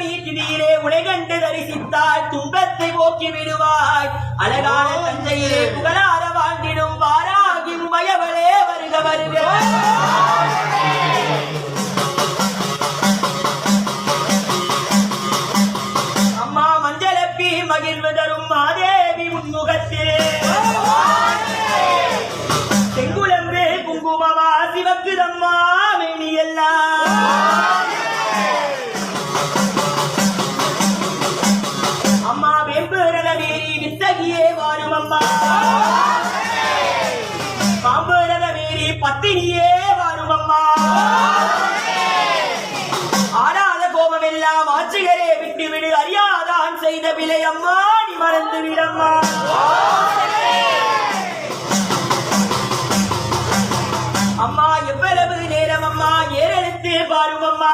வீதியிலே உனை கண்டு தரிசித்தாய் துன்பத்தை போக்கி விடுவாய் அழகான தந்தையிலே புகழார வாழ்ந்திடும் வாராகி உமையவளே வருக வருக. அம்மா மஞ்சளப்பி சிவக்குதம்மா. வேண்டும் அம்மா பத்தினியே வாழும் அம்மா ஆடாத கோபமெல்லாம் ஆட்சிகரே விட்டுவிடு அறியாதான் செய்த பிழை அம்மா நீ மறந்து விடம்மா. அம்மா எவ்வளவு நேரம் அம்மா ஏறெடுத்து பாருமம்மா.